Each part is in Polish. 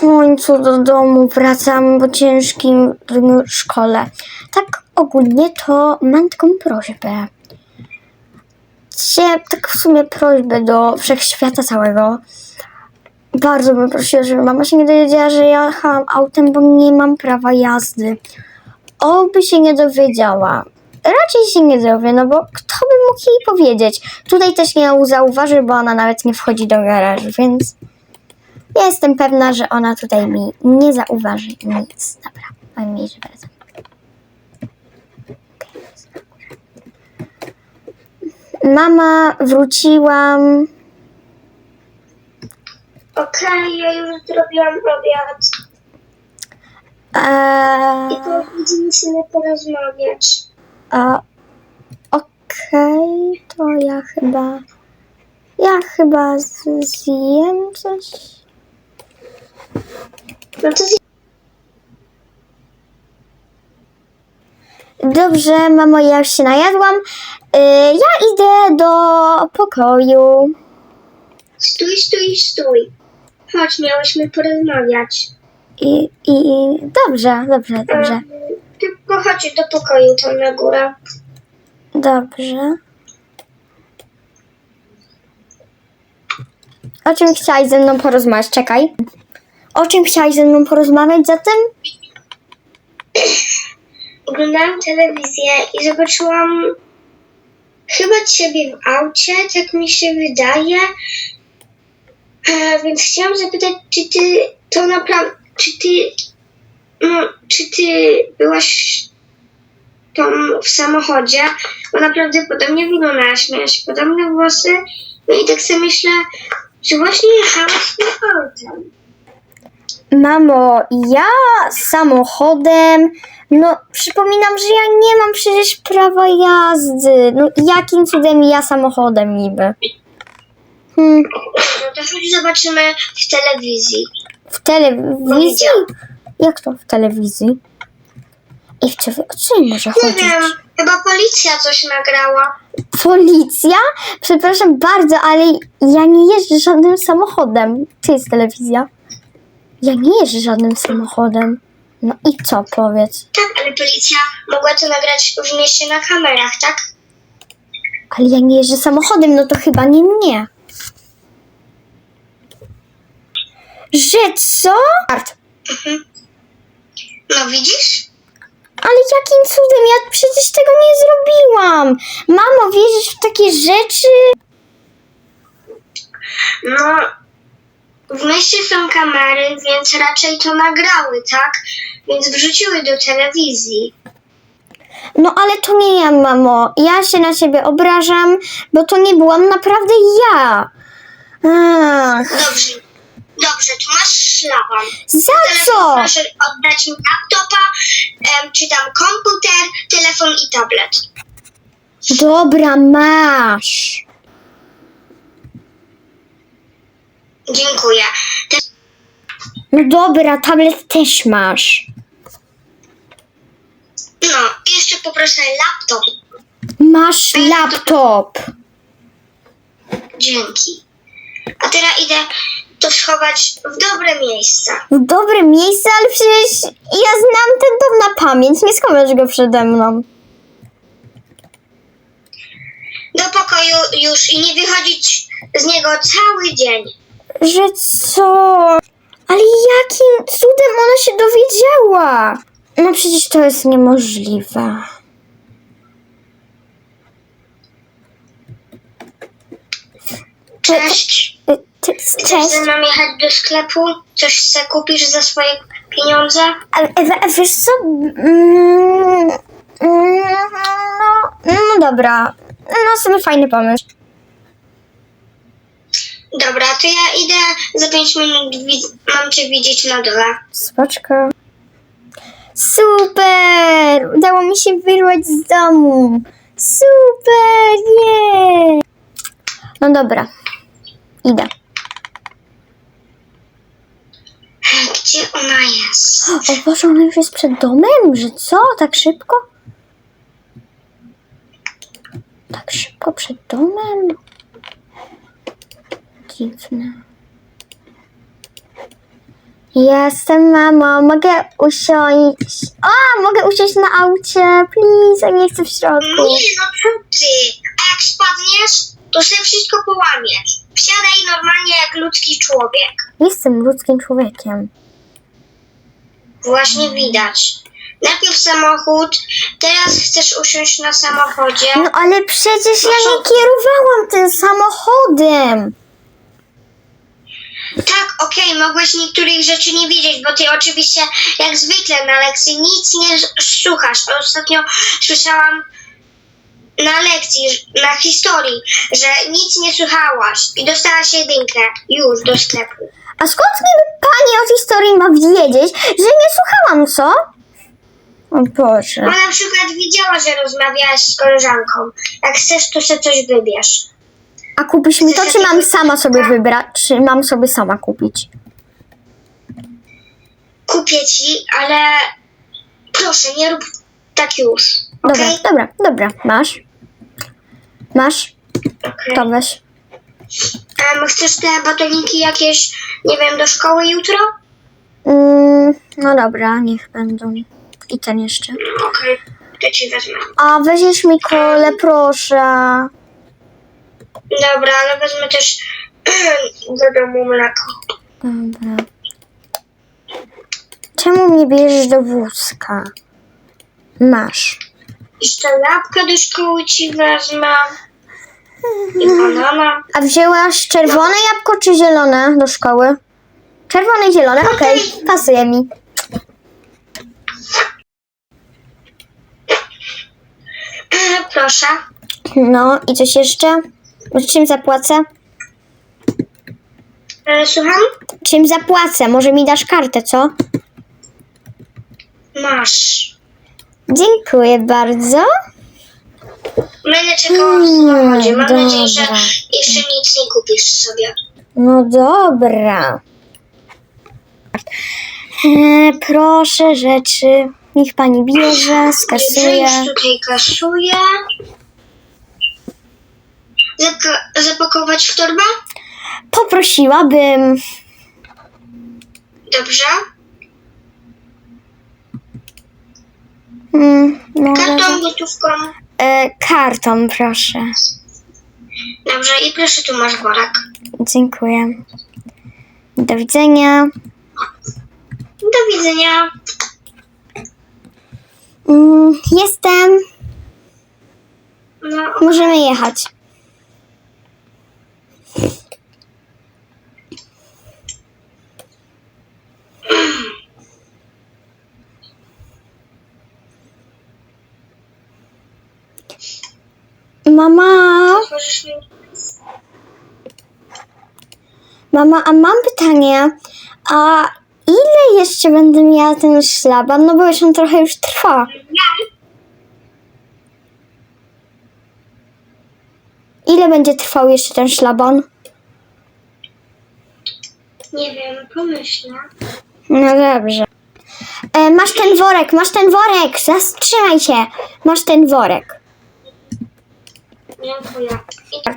końcu do domu wracam po ciężkim szkole. Tak ogólnie to mam taką prośbę. Dzisiaj tak w sumie prośbę do wszechświata całego. Bardzo bym prosiła, żeby mama się nie dowiedziała, że jechałam autem, bo nie mam prawa jazdy. Oby się nie dowiedziała. Raczej się nie dowie, no bo kto by mógł jej powiedzieć? Tutaj też nie zauważy, bo ona nawet nie wchodzi do garażu, więc ja jestem pewna, że ona tutaj mi nie zauważy nic. Dobra, mam mniejszy prezent. Mama, wróciłam. Okej, ja już zrobiłam obiad. Eee, I to sobie porozmawiać. a, Okej, to ja chyba. Ja chyba z- zjem coś. No to Dobrze, mamo, ja już się najadłam. Yy, ja idę do pokoju. stój, stój, stój. Chodź, miałyśmy porozmawiać. I, i, i dobrze, dobrze, dobrze. Em, Tylko chodź do pokoju tam na górę. Dobrze. O czym chciałaś ze mną porozmawiać? Czekaj. O czym chciałaś ze mną porozmawiać zatem? Oglądałam telewizję i zobaczyłam chyba ciebie w aucie, tak mi się wydaje. E, więc chciałam zapytać, czy ty to naprawdę, czy ty, no, czy ty byłaś tam w samochodzie, bo naprawdę podobnie wyglądałaś, miałaś podobne włosy, no i tak sobie myślę, że właśnie jechałaś tym autem. Mamo, ja samochodem. No, przypominam, że ja nie mam przecież prawa jazdy. No, jakim cudem ja samochodem niby? Hmm, No to chodź zobaczymy w telewizji. w telewizji? Jak to w telewizji? I w czym, o czym może Nie chodzić? wiem, chyba policja coś nagrała. Policja? Przepraszam bardzo, ale ja nie jeżdżę żadnym samochodem. To jest telewizja. Ja nie jeżdżę żadnym samochodem. No i co powiedz? Tak, ale policja mogła to nagrać w mieście na kamerach, tak? Ale ja nie jeżdżę samochodem, no to chyba nie mnie. Że co? Art. No widzisz? Ale jakim cudem? Ja przecież tego nie zrobiłam. Mamo, wierzysz w takie rzeczy? No, w mieście są kamery, więc raczej to nagrały, tak? Więc wrzuciły do telewizji. No ale to nie ja, mamo. Ja się na ciebie obrażam, bo to nie byłam naprawdę ja. Ach, Dobrze, dobrze, tu masz szlaban. za co? proszę oddać mi laptopa, em, czy tam komputer, telefon i tablet. Dobra, masz. Dziękuję. Te- No dobra, tablet też masz. No, jeszcze poproszę laptop. Masz laptop. Dzięki. A teraz idę to schować w dobre miejsca. W dobre miejsce, ale przecież ja znam ten dom na pamięć. Nie skomiesz go przede mną. Do pokoju już i nie wychodzić z niego cały dzień. Że co? Ale jakim cudem ona się dowiedziała? No przecież to jest niemożliwe. Cześć. Y, Ty, Chcesz cześć. ze mną jechać do sklepu? Coś se kupisz za swoje pieniądze? Ale Ewa, wiesz co? Mm, mm, no, no dobra. No sobie fajny pomysł. Dobra, to ja idę za 5 minut. Wi- mam cię widzieć na dole. Spoczko. Super! Udało mi się wyrwać z domu. Super! Nie! No dobra. Idę. Gdzie ona jest? O Boże, ona już jest przed domem? Że co? Tak szybko? Tak szybko przed domem? Dziwne. Jestem mamo, mogę usiąść. O, mogę usiąść na aucie, please, a nie chcę w środku. Nie, no co ty? A jak spadniesz, to sobie wszystko połamiesz. Wsiadaj normalnie jak ludzki człowiek. Jestem ludzkim człowiekiem. Właśnie widać. Najpierw samochód, teraz chcesz usiąść na samochodzie. No ale przecież ja nie kierowałam tym samochodem. Okej, mogłeś niektórych rzeczy nie widzieć, bo ty oczywiście jak zwykle na lekcji nic nie słuchasz. Ostatnio słyszałam na lekcji, na historii, że nic nie słuchałaś i dostałaś jedynkę już do sklepu. A skąd niby pani o historii ma wiedzieć, że nie słuchałam, co? O Boże. Ona na przykład widziała, że rozmawiałaś z koleżanką. Jak chcesz, to sobie coś wybierz. A kupisz mi to, czy mam sama sobie wybrać? Czy mam sobie sama kupić? Kupię ci, ale proszę, nie rób tak już. Dobra, Okej? dobra, dobra. Masz? Masz? To weź. Em, chcesz te batoniki jakieś, nie wiem, do szkoły jutro? Mm, no dobra, niech będą. I ten jeszcze. Okej, to ci wezmę. A weźmiesz mi kole, proszę. Dobra, ale wezmę też do domu mleko. Dobra. Czemu mnie bierzesz do wózka? Masz. Jeszcze lapkę do szkoły ci wezmę. I banana. A wzięłaś czerwone jabłko czy zielone do szkoły? Czerwone i zielone, okej, pasuje mi. Proszę. No i coś jeszcze? Czym zapłacę? E, słucham? Czym zapłacę? Może mi dasz kartę, co? Masz. Dziękuję bardzo. Będę czekała w samochodzie. Mam Mm, nadzieję, że dobra. jeszcze nic nie kupisz sobie. No dobra. E, proszę rzeczy. Niech pani bierze, skasuje. Już tutaj kasuję. Zap- zapakować w torbę? Poprosiłabym. Dobrze. Mm, może... Kartą, gotówką. e, kartą, proszę. Dobrze, i proszę, tu masz worek. Dziękuję. Do widzenia. Do widzenia. Mm, jestem. No, Możemy jechać. Mama, mi... mama, a mam pytanie. A ile jeszcze będę miała ten szlaban? No bo już on trochę już trwa. Ile będzie trwał jeszcze ten szlaban? Nie wiem, pomyślę. No dobrze. E, masz ten worek, masz ten worek! Zatrzymaj się! Masz ten worek. Dziękuję. I tak.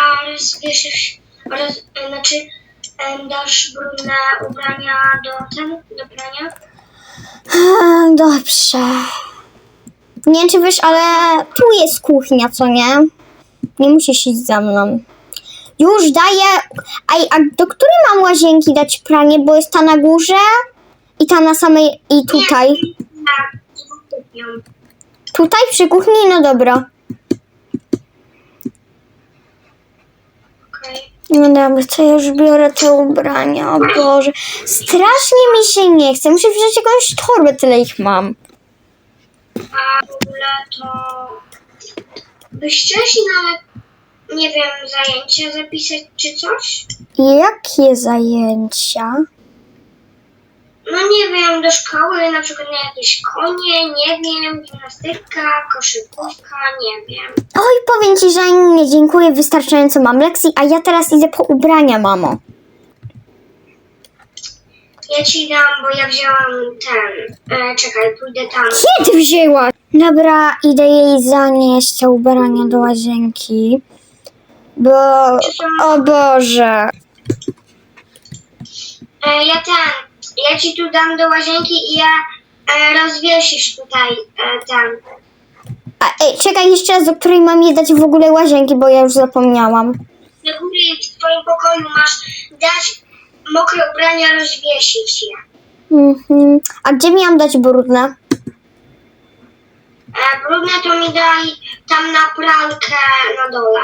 A rozbierzesz... Roz, znaczy, dasz brudne ubrania do ten, do prania? Eee, Dobrze. Nie wiem, czy wiesz, ale tu jest kuchnia, co nie? Nie musisz iść za mną. Już daję. Ej, a do której mam łazienki dać pranie? Bo jest ta na górze i ta na samej. i tutaj. Na kuchnią. Tutaj przy kuchni? No dobra. No dobra, to ja już biorę te ubrania, o Boże. Strasznie mi się nie chce. Muszę wziąć jakąś torbę, tyle ich mam. A w ogóle to... Byś wcześniej nawet, nie wiem, zajęcie zapisać czy coś? Jakie zajęcia? No nie wiem, do szkoły, na przykład na jakieś konie, nie wiem, gimnastyka, koszykówka, nie wiem. Oj, powiem ci, że nie dziękuję, wystarczająco mam lekcji, a ja teraz idę po ubrania, mamo. Ja ci dam, bo ja wzięłam ten. E, czekaj, pójdę tam. Kiedy wzięłaś? Dobra, idę jej zanieść te ubrania do łazienki. Bo... O Boże. E, ja ten, ja ci tu dam do łazienki i ja e, rozwiesisz tutaj e, ten. A, ej, czekaj jeszcze raz, do której mam je dać w ogóle łazienki, bo ja już zapomniałam. Na górze w twoim pokoju masz dać mokre ubrania, rozwiesić je. Mhm. A gdzie miałam dać brudne? E, brudne to mi daj tam na pralkę na dole.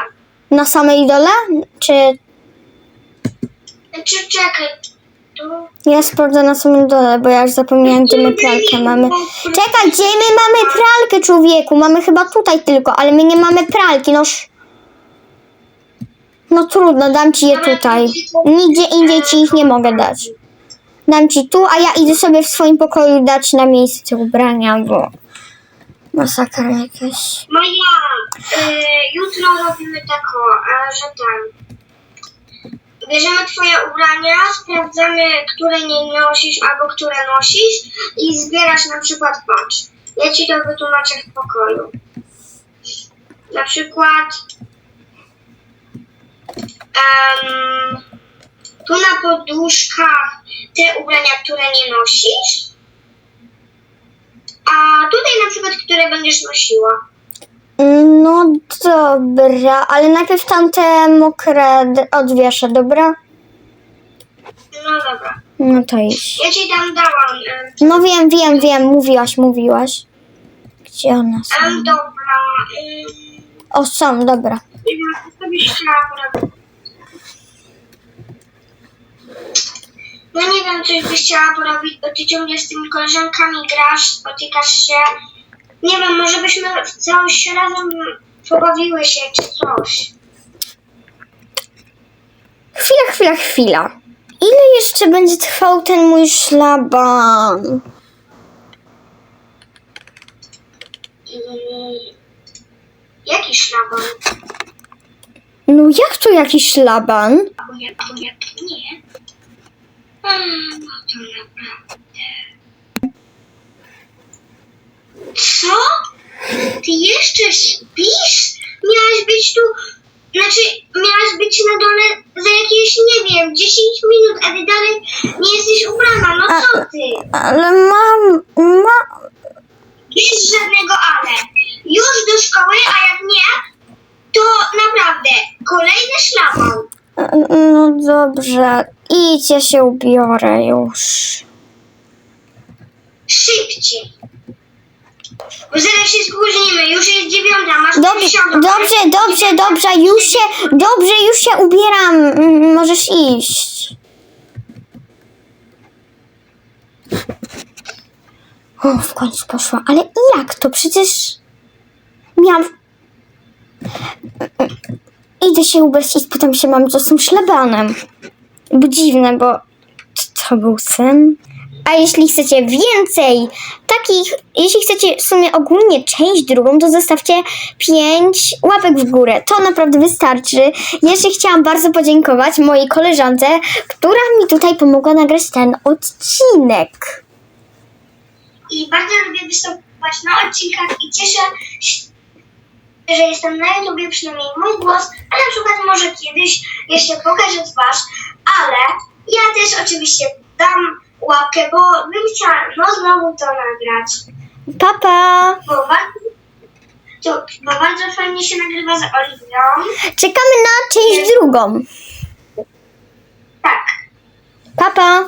Na samej dole? Czy Czy czekaj. Ja sprawdzę na samej dole, bo ja już zapomniałam, gdzie my pralkę mamy. Czekaj, gdzie my mamy pralkę, człowieku? Mamy chyba tutaj tylko, ale my nie mamy pralki, noż... No trudno, dam ci je tutaj. Nigdzie indziej ci ich nie mogę dać. Dam ci tu, a ja idę sobie w swoim pokoju dać na miejsce ubrania, bo... Masakra jakaś. Maja, y, jutro robimy tako, e, że tam. Bierzemy twoje ubrania, sprawdzamy, które nie nosisz albo które nosisz i zbierasz na przykład patrz. Ja ci to wytłumaczę w pokoju. Na przykład em, tu na poduszkach te ubrania, które nie nosisz, a tutaj na przykład, które będziesz nosiła. No dobra, ale najpierw tamte mokre d- odwieszę, dobra? No dobra. No to idź. Ja ci tam dałam. em, No wiem, wiem, wiem, mówiłaś, mówiłaś. Gdzie one są? em, dobra. em, O, są, dobra. Ja co byś chciała porobić? No nie wiem, coś byś chciała porobić, bo ty ciągle z tymi koleżankami grasz, spotykasz się. Nie wiem, może byśmy w całość razem pobawiły się, czy coś. Chwila, chwila, chwila. Ile jeszcze będzie trwał ten mój szlaban? I... Jaki szlaban? No jak to jakiś szlaban? Bo jak jak nie? Mm, No to naprawdę. Co? Ty jeszcze śpisz? Miałaś być tu, znaczy miałaś być na dole za jakieś, nie wiem, 10 minut, a ty dalej nie jesteś ubrana, no co ty? Ale mam, ma... Jest żadnego ale. Już do szkoły, a jak nie, to naprawdę kolejny szlaban. No dobrze, idź, ja się ubiorę już. Szybciej. Bo zaraz się spóźnimy. Już jest dziewiąta, masz Dobrze, dziesiątą. dobrze, dobrze, dobrze, już się, dobrze, już się ubieram. Mm, Możesz iść. O, w końcu poszła. Ale jak to? Przecież miałam... Idę się ubrać i potem się mam z tym szlabanem. Bo dziwne, bo to- to był sen. A jeśli chcecie więcej takich, jeśli chcecie w sumie ogólnie część drugą, to zostawcie 5 łapek w górę. To naprawdę wystarczy. Jeszcze chciałam bardzo podziękować mojej koleżance, która mi tutaj pomogła nagrać ten odcinek. I bardzo lubię występować na odcinkach i cieszę się, że jestem na YouTubie, przynajmniej mój głos, a na przykład może kiedyś jeszcze pokażę twarz, ale ja też oczywiście dam łapkę, bo bym chciała no znowu to nagrać. Papa! Bo bardzo, to, bo bardzo fajnie się nagrywa z Oliwią. Czekamy na część drugą. Tak. Papa!